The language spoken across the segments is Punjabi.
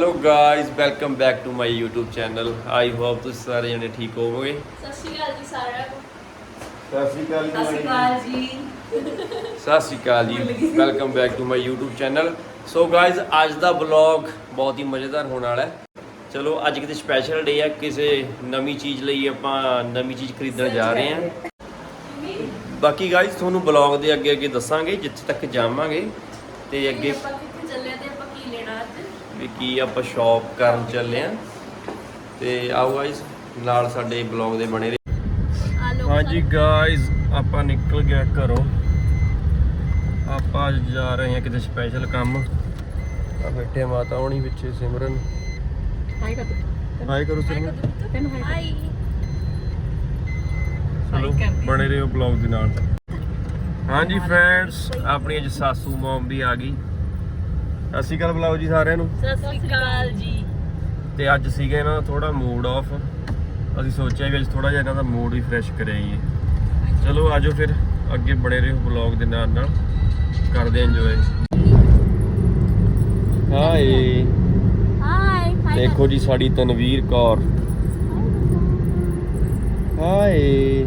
Hello guys welcome back to my YouTube channel I hope ਤੁਸੀਂ ਸਾਰੇ ਜਣੇ ਠੀਕ ਹੋਵੋਗੇ। ਸਤਿ ਸ਼੍ਰੀ ਅਕਾਲ ਜੀ ਸਾਰਿਆਂ ਨੂੰ। ਸਤਿ ਸ਼੍ਰੀ ਸਤਿ ਸ਼੍ਰੀ ਅਕਾਲ ਜੀ। ਸਤਿ ਸ਼੍ਰੀ ਅਕਾਲ ਜੀ। Welcome back to my YouTube channel so guys ਅੱਜ ਦਾ ਵਲੌਗ ਬਹੁਤ ਹੀ ਮਜ਼ੇਦਾਰ ਹੋਣ ਵਾਲਾ ਹੈ। ਚਲੋ ਅੱਜ ਕਿਤੇ ਸਪੈਸ਼ਲ ਡੇ ਹੈ ਕਿਸੇ ਨਵੀਂ ਚੀਜ਼ ਲਈ ਆਪਾਂ ਨਵੀਂ ਚੀਜ਼ ਖਰੀਦਣ ਜਾ ਰਹੇ ਹਾਂ। ਬਾਕੀ ਗਾਇਸ ਤੁਹਾਨੂੰ ਵਲੌਗ ਦੇ ਅੱਗੇ ਅੱਗੇ ਦੱਸਾਂਗੇ ਜਿੱਥੇ ਤੱਕ ਜਾਵਾਂਗੇ। ਤੇ ਅੱਗੇ ਆਪਾਂ ਕਿੱਥੇ ਚੱਲੇ ਤੇ ਆਪਾਂ ਕੀ ਲੈਣਾ ਅੱਜ? ਵੀ ਕੀ ਆਪਾਂ ਸ਼ਾਪ ਕਰਨ ਚੱਲੇ ਆ। ਤੇ ਆਓ ਗਾਇਸ ਨਾਲ ਸਾਡੇ ਬਲੌਗ ਦੇ ਬਣੇ ਰਹੇ ਹਾਂਜੀ ਗਾਇਸ ਆਪਾਂ ਨਿਕਲ ਗਿਆ ਘਰੋਂ। ਆਪਾਂ ਅੱਜ ਜਾ ਰਹੇ ਹਾਂ ਕਿਤੇ ਸਪੈਸ਼ਲ ਕੰਮ। ਆ ਬੈਠੇ ਮਾਤਾ ਹੋਣੀ ਪਿੱਛੇ ਸਿਮਰਨ। ਹਾਈ ਕਰ ਦੋ ਹਾਈ ਕਰੋ ਸਿਮਰਨ। ਤੈਨੂੰ ਹਾਈ ਹਾਈ ਚਲੋ ਬਣੇ ਰਹੋ ਬਲੌਗ ਦੇ ਨਾਲ। ਹਾਂਜੀ ਫਰੈਂਡਸ ਆਪਣੀ ਅੱਜ ਸਾਸੂ ਮਮ ਵੀ ਆ ਗਈ। ਸਤਿ ਸ਼੍ਰੀ ਅਕਾਲ ਬੁਲਾਓ ਜੀ ਸਾਰਿਆਂ ਨੂੰ। ਸਤਿ ਸ਼੍ਰੀ ਅਕਾਲ ਜੀ। ਤੇ ਅੱਜ ਸੀਗਾ ਇਹਨਾਂ ਦਾ ਥੋੜਾ ਮੂਡ ਆਫ ਅਸੀਂ ਸੋਚਿਆ ਵੀ ਅੱਜ ਥੋੜਾ ਜਿਹਾ ਇਹਨਾਂ ਦਾ ਮੂਡ ਵੀ ਫਰੈਸ਼ ਕਰਾਈਏ ਚਲੋ ਆਜੋ ਫਿਰ ਅੱਗੇ ਬਣੇ ਰਹੋ ਵਲੌਗ ਦੇ ਨਾਲ ਨਾਲ। ਕਰਦੇ ਇੰਜੋਏ ਹਾਏ ਹਾਈ ਦੇਖੋ ਜੀ ਸਾਡੀ ਤਨਵੀਰ ਕੌਰ। ਹਾਏ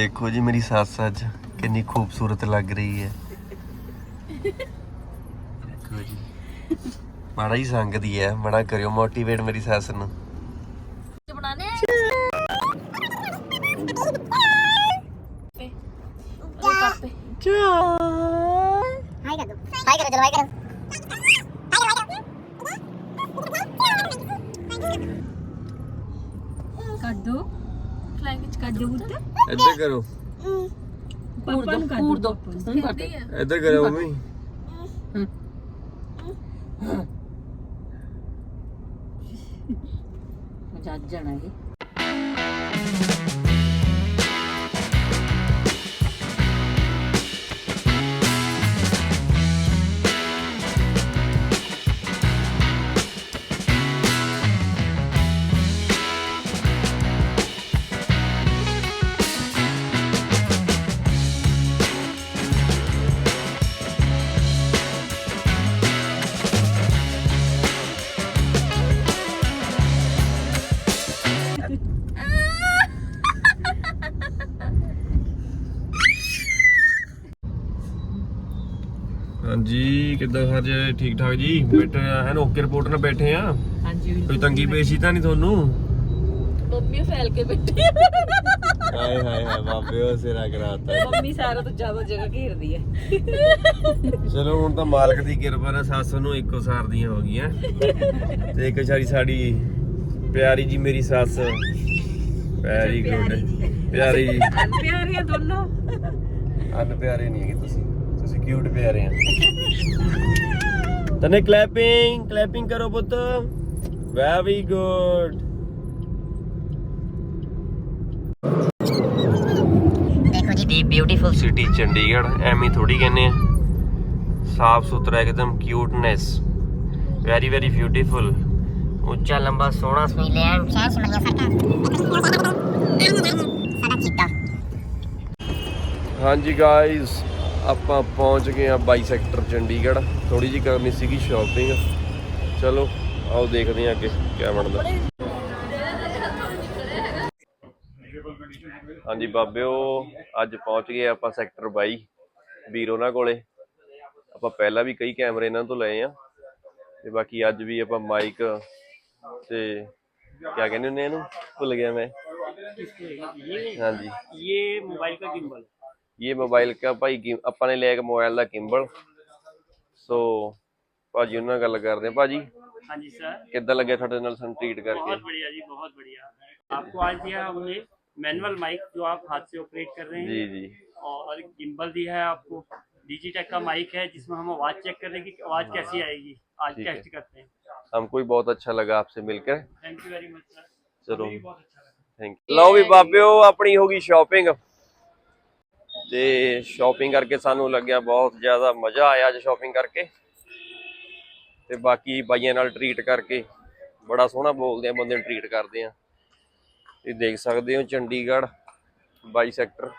ਦੇਖੋ ਜੀ ਮੇਰੀ ਸੱਸ ਅੱਜ ਕਿੰਨੀ ਖੂਬਸੂਰਤ ਲੱਗ ਰਹੀ ਹੈ। ਦੇਖੋ ਮਾੜਾ ਸੰਗਦੀ ਹੈ ਮਾੜਾ ਕਰਿਓ ਮੋਟੀਵੇਟ ਮੇਰੀ ਸੱਸ ਨੂੰ। ਹਾਈ ਦੋ ਉੱਤੇ ਇੱਧਰ ਕਰੋ। ਪਾਪਾ ਨੂੰ ਕੱਢ ਦੋ। ਤੂੰ ਕੱਢ ਇੱਧਰ ਕਰੋ ਮੰਮੀ। ਜੱਜ ਜਾਣਾ ਇਹ। ਹਾਂਜੀ ਕਿੱਦਾਂ ਸਾਰੇ ਠੀਕ ਠਾਕ ਜੀ? ਬੈਠੇ ਆ ਐਨ ਓਕੇ ਰਿਪੋਰਟ ਨਾਲ ਬੈਠੇ ਆ। ਹਾਂਜੀ ਕੋਈ ਤੰਗੀ ਪੇਸ਼ੀ ਤਾਂ ਨਹੀਂ ਤੁਹਾਨੂੰ? ਮੰਮੀ ਫੈਲ ਕੇ ਬੈਠੀ ਹਾਏ ਹਾਏ ਹਾਏ ਬਾਬੇ ਉਹ ਸਿਰਾ ਕਰਾਤਾ। ਮੰਮੀ ਸਾਰਾ ਤੋਂ ਜ਼ਿਆਦਾ ਜਗ੍ਹਾ ਘੇਰਦੀ ਹੈ ਚਲੋ ਹੁਣ ਤਾਂ ਮਾਲਕ ਦੀ ਕਿਰਪਾ ਨਾਲ ਸੱਸ ਨੂੰ ਇੱਕੋ ਸਾਰ ਦੀਆਂ ਹੋ ਗਈਆਂ। ਤੇ ਇੱਕ ਸਾਰੀ ਸਾਡੀ ਪਿਆਰੀ ਜੀ ਮੇਰੀ ਸੱਸ। ਵੈਰੀ ਗੁੱਡ ਪਿਆਰੀ ਜੀ। ਪਿਆਰੀਆਂ ਦੋਨੋਂ। ਅਨ ਪਿਆਰੇ ਨਹੀਂ ਹੈਗੇ ਤੁਸੀਂ। ਕਿਊਟ ਪਿਆਰੇ ਆ ਤਨੇ ਕਲੈਪਿੰਗ ਕਲੈਪਿੰਗ ਕਰੋ ਪੁੱਤ। Very good the beautiful city Chandigarh ਐਵੇਂ ਥੋੜੀ ਕਹਿੰਦੇ ਆ। ਸਾਫ਼ ਸੁਥਰਾ ਇੱਕਦਮ ਕਿਊਟਨੈਸ ਵੈਰੀ ਵੈਰੀ ਬਿਊਟੀਫੁਲ ਉੱਚਾ ਲੰਬਾ ਸੋਹਣਾ ਸੁਨੀਲੇ ਐਂ ਸ਼ਹਿਰ ਸੁਣੀਆ ਹਾਂਜੀ ਗਾਇਜ਼ ਆਪਾਂ ਪਹੁੰਚ ਗਏ ਆ 22 ਸੈਕਟਰ ਚੰਡੀਗੜ੍ਹ ਥੋੜੀ ਜੀ ਕਰਨੀ ਸੀਗੀ ਸ਼ਾਪਿੰਗ ਚਲੋ ਆਓ ਦੇਖਦੇ ਆ ਅੱਗੇ ਕੀ ਬਣਦਾ ਹਾਂਜੀ ਬਾਬਿਓ ਅੱਜ ਪਹੁੰਚ ਗਏ ਆਪਾਂ ਸੈਕਟਰ 22 ਵੀਰ ਉਹਨਾਂ ਕੋਲੇ ਆਪਾਂ ਪਹਿਲਾਂ ਵੀ ਕਈ ਕੈਮਰੇ ਇਹਨਾਂ ਤੋਂ ਲਏ ਆ ਤੇ ਬਾਕੀ ਅੱਜ ਵੀ ਆਪਾਂ ਮਾਈਕ ਤੇ ਕੀ ਕਹਿੰਦੇ ਹੁੰਦੇ ਆ ਇਹਨੂੰ ਭੁੱਲ ਗਿਆ ਮੈਂ ਹਾਂਜੀ ये मोबाइल का गिम्बल ਇਹ ਮੋਬਾਈਲ ਕਾ ਭਾਈ ਗਿ- ਆਪਾਂ ਨੇ ਲਿਆ ਇੱਕ ਮੋਬਾਈਲ ਦਾ ਕਿੰਬਲ ਸੋ ਭਾਜੀ ਉਹਨਾਂ ਨਾਲ ਗੱਲ ਕਰਦੇ ਆ ਭਾਜੀ हाँ जी सर ਕਿੱਦਾਂ ਲੱਗਿਆ ਤੁਹਾਡੇ ਨਾਲ ਸਾਨੂੰ ਟ੍ਰੀਟ ਕਰਕੇ बहुत बढ़िया जी बहुत बढ़िया आपको आज दिया हमने मैनुअल माइक जो आप हाथ से ऑपरेट कर रहे ਜੀ हैं जी और गिम्बल दिया है आपको डिजिटेक का माइक है जिसमें हम आवाज चेक कर रहे हैं कि आवाज कैसी आएगी आज ठीक है। टेस्ट करते हैं हमको भी बहुत अच्छा लगा आपसे मिलकर thank you very much sir चलो हमें भी बहुत अच्छा लगा ਥੈਂਕ ਯੂ ਲਓ ਤੇ ਸ਼ਾਪਿੰਗ ਕਰਕੇ ਸਾਨੂੰ ਲੱਗਿਆ ਬਹੁਤ ਜ਼ਿਆਦਾ ਮਜ਼ਾ ਆਇਆ ਅੱਜ ਸ਼ਾਪਿੰਗ ਕਰਕੇ। ਤੇ ਬਾਕੀ ਬਾਈਆਂ ਨਾਲ ਟ੍ਰੀਟ ਕਰਕੇ ਬੜਾ ਸੋਹਣਾ ਬੋਲਦੇ ਆ ਬੰਦੇ ਟ੍ਰੀਟ ਕਰਦੇ ਆ। ਇਹ ਦੇਖ ਸਕਦੇ ਹੋ ਚੰਡੀਗੜ੍ਹ 22 ਸੈਕਟਰ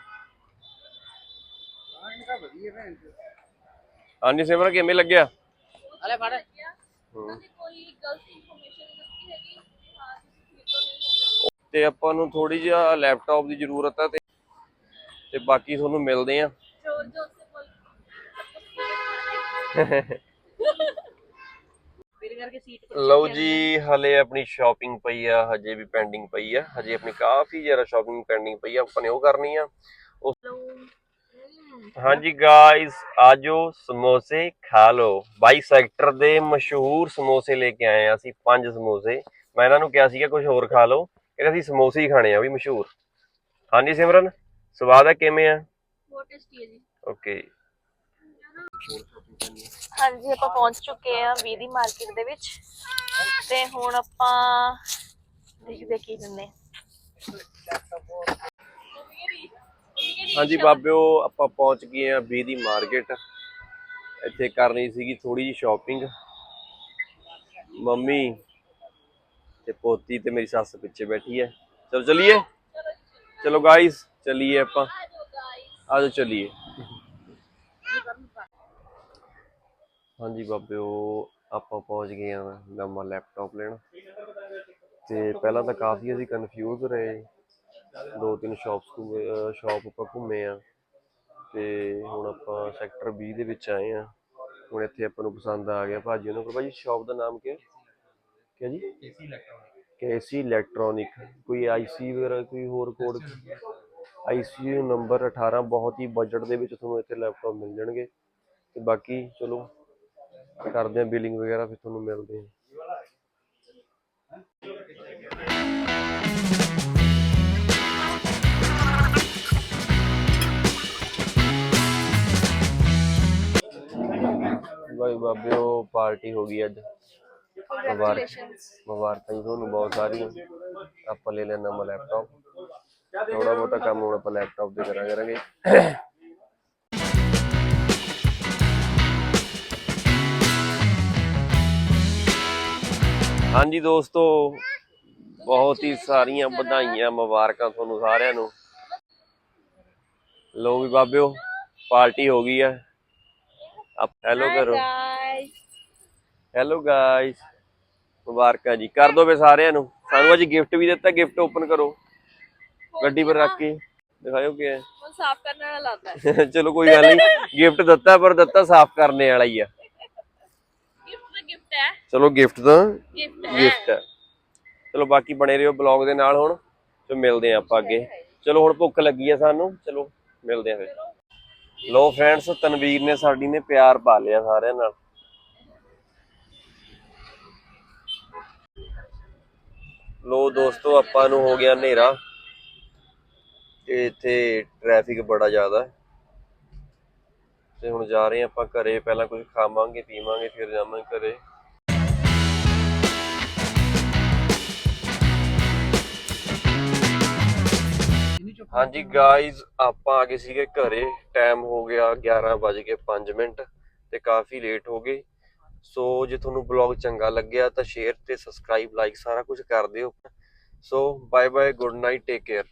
ਹਾਂਜੀ ਸਿਮਰਨ ਕਿਵੇਂ ਲੱਗਿਆ? ਅਰੇ ਫੜ ਤੇ ਆਪਾਂ ਨੂੰ ਥੋੜੀ ਜਿਹਾ ਲੈਪਟਾਪ ਦੀ ਜ਼ਰੂਰਤ ਹੈ ਤੇ ਬਾਕੀ ਤੁਹਾਨੂੰ ਮਿਲਦੇ ਆ। ਸੇ ਬੋਲ ਲਓ ਜੀ ਹਲੇ ਆਪਣੀ ਸ਼ਾਪਿੰਗ ਪਈ ਆ ਹਜੇ ਵੀ ਪੈਂਡਿੰਗ ਪਈ ਆ। ਹਜੇ ਆਪਣੀ ਕਾਫੀ ਜ਼ਿਆਦਾ ਸ਼ਾਪਿੰਗ ਪੈਂਡਿੰਗ ਪਈ ਆ ਆਪਾਂ ਨੇ ਉਹ ਕਰਨੀ ਆ। ਹਾਂਜੀ ਗਾਇਸ ਆਜੋ ਸਮੋਸੇ ਖਾ ਲਓ। 22 ਸੈਕਟਰ ਦੇ ਮਸ਼ਹੂਰ ਸਮੋਸੇ ਲੈ ਕੇ ਆਏ ਆ ਅਸੀਂ ਪੰਜ ਸਮੋਸੇ। ਮੈਂ ਇਹਨਾਂ ਨੂੰ ਕਿਹਾ ਸੀਗਾ ਕੁਝ ਹੋਰ ਖਾ ਲਓ। ਕਹਿੰਦੇ ਅਸੀਂ ਸਮੋਸੇ ਹੀ ਖਾਣੇ ਆ ਵੀ ਮਸ਼ਹੂਰ। ਹਾਂਜੀ ਸਿਮਰਨ? ਸਵਾਦ ਆ ਕਿਵੇਂ ਆ? ਬਹੁਤ ਟੇਸਟੀ ਹੈ ਜੀ। ਓਕੇ ਹਾਂਜੀ ਆਪਾਂ ਪਹੁੰਚ ਚੁੱਕੇ ਆ ਵੀਦੀ ਮਾਰਕੀਟ ਦੇ ਵਿੱਚ। ਤੇ ਹੁਣ ਆਪਾਂ ਦੇਖਦੇ ਕੀ ਦਿੰਦੇ ਹਾਂਜੀ ਬਾਬਿਓ ਆਪਾਂ ਪਹੁੰਚ ਗਏ ਆ ਬੀ ਦੀ ਮਾਰਕੀਟ ਇੱਥੇ ਕਰਨੀ ਸੀਗੀ ਥੋੜੀ ਜੀ ਸ਼ਾਪਿੰਗ ਮੰਮੀ ਤੇ ਪੋਤੀ ਤੇ ਮੇਰੀ ਸੱਸ ਪਿੱਛੇ ਬੈਠੀ ਹੈ। ਚਲੋ ਚਲੀਏ। ਚਲੋ ਗਾਇਸ ਚਲੀਏ ਆਪਾਂ। ਆਜੋ ਚਲੀਏ। ਹਾਂਜੀ ਬਾਬਿਓ, ਆਪਾਂ ਪਹੁੰਚ ਗਏ ਆ ਨਵਾਂ ਲੈਪਟਾਪ ਲੈਣ। ਤੇ ਪਹਿਲਾਂ ਤਾਂ ਕਾਫੀ ਅਸੀਂ ਕਨਫਿਊਜ਼ ਰਹੇ। ਦੋ ਤਿੰਨ ਸ਼ਾਪਸ ਸ਼ਾਪ ਆਪਾਂ ਘੁੰਮੇ ਆ ਤੇ ਹੁਣ ਆਪਾਂ ਸੈਕਟਰ 20 ਦੇ ਵਿੱਚ ਆਏ ਆ ਹੁਣ ਇੱਥੇ ਆਪਾਂ ਨੂੰ ਪਸੰਦ ਆ ਗਿਆ ਭਾਜੀ ਉਹਨਾਂ ਕੋਲ। ਭਾਜੀ ਸ਼ਾਪ ਦਾ ਨਾਮ ਕੀ ਹੈ? ਕੀ ਜੀ? ਕੇਸੀ ਇਲੈਕਟ੍ਰੋਨਿਕ ਕੇਸੀ ਇਲੈਕਟ੍ਰੋਨਿਕ ਕੋਈ ਆਈਸੀ ਵਗੈਰਾ ਕੋਈ ਹੋਰ ਕੋਡ ਆਈਸੀ ਨੰਬਰ 18 ਬਹੁਤ ਹੀ ਬਜਟ ਦੇ ਵਿੱਚ ਤੁਹਾਨੂੰ ਇੱਥੇ ਲੈਪਟਾਪ ਮਿਲ ਜਾਣਗੇ। ਤੇ ਬਾਕੀ ਚਲੋ ਕਰਦੇ ਆ ਬਿਲਿੰਗ ਵਗੈਰਾ ਫਿਰ ਤੁਹਾਨੂੰ ਮਿਲਦੇ ਆ ਬਾਈ ਬਾਬਿਓ ਪਾਰਟੀ ਹੋ ਗਈ ਅੱਜ। ਮੁਬਾਰਕ ਮੁਬਾਰਕਾਂ ਜੀ ਤੁਹਾਨੂੰ ਬਹੁਤ ਸਾਰੀਆਂ ਆਪਾਂ ਲੈ ਨਵਾਂ ਲੈਪਟਾਪ ਥੋੜਾ ਬਹੁਤਾ ਕੰਮ ਹੁਣ ਆਪਾਂ ਲੈਪਟਾਪ ਤੇ ਕਰਾਂ ਕਰਾਂਗੇ। ਹਾਂਜੀ ਦੋਸਤੋ ਬਹੁਤ ਹੀ ਸਾਰੀਆਂ ਵਧਾਈਆਂ ਮੁਬਾਰਕਾਂ ਤੁਹਾਨੂੰ ਸਾਰਿਆਂ ਨੂੰ। ਲੋ ਵੀ ਬਾਬਿਓ ਪਾਰਟੀ ਹੋ ਗਈ ਹੈ ਆਪ ਹੈਲੋ ਕਰੋ। ਹੈਲੋ ਗਾਇਸ ਮੁਬਾਰਕਾਂ ਜੀ। ਕਰ ਦੋ ਵੇ ਸਾਰਿਆਂ ਨੂੰ। ਸਾਨੂੰ ਅੱਜ ਗਿਫਟ ਵੀ ਦਿੱਤਾ ਗਿਫਟ ਓਪਨ ਕਰੋ। ਗੱਡੀ ਪਰ ਰੱਖ ਕੇ। ਦਿਖਾਇਓ ਕੀ ਹੈ। ਹੁਣ ਸਾਫ਼ ਕਰਨ ਵਾਲਾ ਲੱਗਦਾ ਹੈ। ਚਲੋ ਕੋਈ ਗੱਲ ਨਹੀਂ। ਗਿਫਟ ਦਿੱਤਾ ਪਰ ਦਿੱਤਾ ਸਾਫ਼ ਕਰਨੇ ਵਾਲਾ ਹੀ ਆ। ਗਿਫਟ ਤਾਂ ਗਿਫਟ ਹੈ। ਚਲੋ ਗਿਫਟ ਤਾਂ ਗਿਫਟ ਹੈ। ਗਿਫਟ ਹੈ। ਚਲੋ ਬਾਕੀ ਬਣੇ ਰਹੋ ਬਲੌਗ ਦੇ ਨਾਲ ਹੁਣ। ਤੇ ਮਿਲਦੇ ਆ ਆਪਾਂ ਅੱਗੇ। ਚਲੋ ਹੁਣ ਭੁੱਖ ਲੱਗੀ ਆ ਸਾਨੂੰ। ਚਲੋ ਮਿਲਦੇ ਆ ਫਿਰ। ਲੋ ਫਰੈਂਡਸ ਤਨਵੀਰ ਨੇ ਸਾਡੀ ਨੇ ਪਿਆਰ ਪਾ ਲਿਆ ਸਾਰਿਆਂ ਨਾਲ। ਲੋ ਦੋਸਤੋ, ਆਪਾਂ ਨੂੰ ਹੋ ਗਿਆ ਹਨੇਰਾ। ਤੇ ਇੱਥੇ ਟ੍ਰੈਫਿਕ ਬੜਾ ਜ਼ਿਆਦਾ ਤੇ ਹੁਣ ਜਾ ਰਹੇ ਆਪਾਂ ਘਰੇ। ਪਹਿਲਾਂ ਕੁਝ ਖਾਵਾਂਗੇ, ਪੀਵਾਂਗੇ, ਫਿਰ ਜਾਵਾਂਗੇ ਘਰੇ। ਹਾਂਜੀ ਗਾਇਜ਼ ਆਪਾਂ ਆ ਗਏ ਸੀਗੇ ਘਰੇ। ਟਾਈਮ ਹੋ ਗਿਆ 11 ਵੱਜ ਕੇ 5 ਮਿੰਟ ਤੇ ਕਾਫੀ ਲੇਟ ਹੋ ਗਏ। ਸੋ ਜੇ ਤੁਹਾਨੂੰ ਬਲੌਗ ਚੰਗਾ ਲੱਗਿਆ ਤਾਂ ਸ਼ੇਅਰ ਤੇ ਸਬਸਕ੍ਰਾਈਬ ਲਾਈਕ ਸਾਰਾ ਕੁਝ ਕਰ ਦਿਓ। So bye bye good night take care